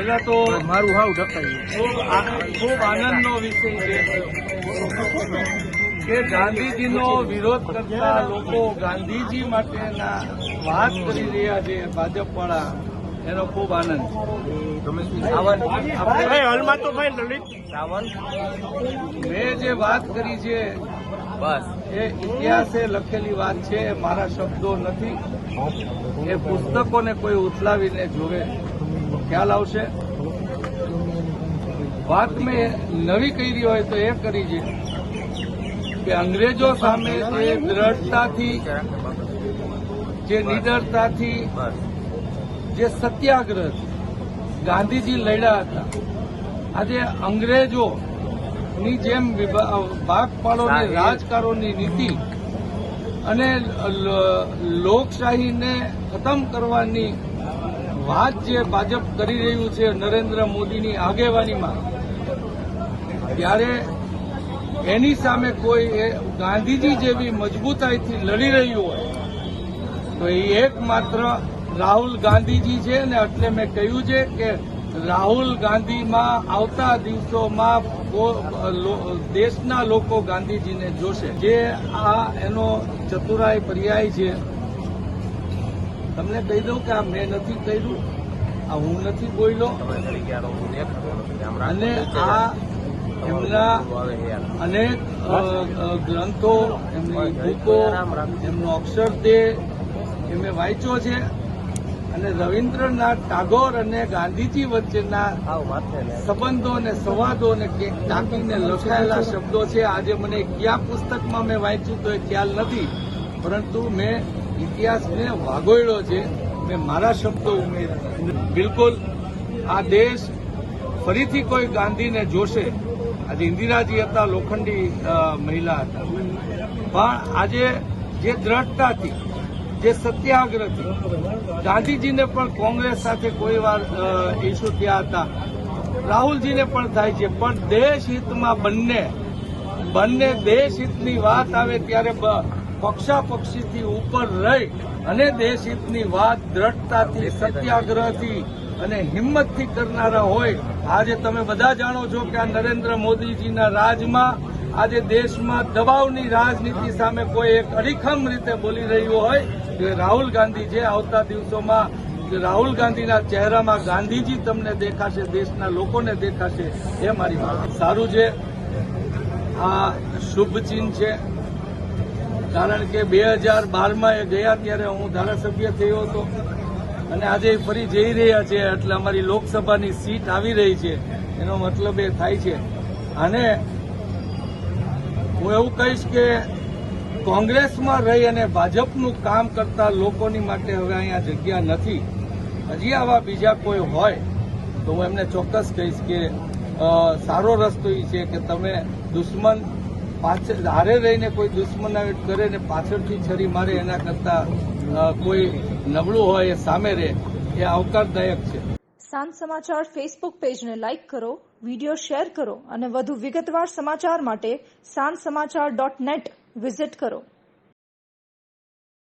પેલા તો મારું હાવ ઢકાયું ખૂબ આ- ખૂબ આનંદનો વિષય છે. કે ગાંધીજીનો વિરોધ કરતા લોકો ગાંધીજી માટેના વાત કરી રહ્યા છે ભાજપવાળા એનો ખૂબ આનંદ. મેં જે વાત કરી છે બસ. એ ઇતિહાસે લખેલી વાત છે એ મારા શબ્દો નથી. એ પુસ્તકોને કોઈ ઉથલાવીને જોવે. ખ્યાલ આવશે. વાત મેં નવી કરી હોય તો એ કરી છે કે અંગ્રેજો સામે જે દ્રઢતાથી જે નિડરતાથી જે સત્યાગ્રહ ગાંધીજી લડ્યા હતા. આજે અંગ્રેજો ની જેમ ભાગ પાડોની રાજકારોની નીતિ અને લોકશાહીને ખતમ કરવાની વાત જે ભાજપ કરી રહ્યું છે નરેન્દ્ર મોદીની આગેવાનીમાં, ત્યારે એની સામે કોઈ ગાંધીજી જેવી મજબૂતાઈથી લડી રહ્યું હોય, તો એ એકમાત્ર રાહુલ ગાંધીજી છે ને એટલે મેં કહ્યું છે કે રાહુલ ગાંધીમાં આવતા દિવસોમાં દેશના લોકો ગાંધીજીને જોશે. જે આ એનો ચતુરાય પર્યાય છે તમને કહી દઉં કે આ મેં નથી કર્યું, આ હું નથી બોલ્યો. અને આ એમના અનેક ગ્રંથો, એમની બુકો, એમનો અક્ષર એ મેં વાંચ્યો છે. અને રવિન્દ્રનાથ ટાગોર અને ગાંધીજી વચ્ચેના સંબંધો અને સંવાદો અને ટાંકીને લખાયેલા શબ્દો છે. આજે મને કયા પુસ્તકમાં મેં વાંચ્યું તો એ ખ્યાલ નથી. પરંતુ મેં ઇતિહાસને વાગોળ્યો છે, મેં મારા શબ્દો ઉમેર્યા. બિલકુલ, આ દેશ ફરીથી કોઈ ગાંધીને જોશે. આજે ઇન્દિરાજી હતા, લોખંડી મહિલા હતા. પણ આજે જે દ્રઢતાથી જે સત્યાગ્રહથી, ગાંધીજીને પણ કોંગ્રેસ સાથે કોઈ વાર ઇસ્યુ થયા હતા. રાહુલજીને પણ થાય છે, પણ દેશ હિતમાં બંને બંને દેશ હિતની વાત આવે ત્યારે પક્ષાપક્ષીથી ઉપર રહી અને દેશહિતની વાત દ્રઢતાથી સત્યાગ્રહથી અને હિંમતથી કરનારા હોય આજે તમે બધા જાણો છો કે આ નરેન્દ્ર મોદીજીના રાજમાં આજે દેશમાં દબાવની રાજનીતિ સામે કોઈ એક અડીખમ રીતે બોલી રહ્યું હોય કે રાહુલ ગાંધી છે આવતા દિવસોમાં રાહુલ ગાંધીના ચહેરામાં ગાંધીજી તમને દેખાશે દેશના લોકોને દેખાશે એ મારી વાત. સારું છે. આ શુભચિહ્ન છે. કારણ કે બે હજાર બારમાં એ ગયા ત્યારે હું ધારાસભ્ય થયો હતો. અને આજે ફરી જઈ રહ્યા છે, એટલે અમારી લોકસભાની સીટ આવી રહી છે. એનો મતલબ એ થાય છે. અને હું એવું કહીશ કે કોંગ્રેસમાં રહી અને ભાજપનું કામ કરતા લોકોની માટે હવે અહીંયા જગ્યા નથી. હજી આવા બીજા કોઈ હોય, તો હું એમને ચોક્કસ કહીશ કે સારો રસ્તો એ છે કે તમે દુશ્મન પાછળ હારે રહીને કોઈ દુશ્મનાવટ કરે ને પાછળથી છરી મારે, એના કરતા કોઈ નબળું હોય એ સામે રહે, એ આવકારદાયક છે. સાંજ સમાચાર ફેસબુક પેજને લાઇક કરો વીડિયો શેર કરો અને વધુ વિગતવાર સમાચાર માટે સાંજ સમાચાર ડોટ નેટ વિઝિટ કરો.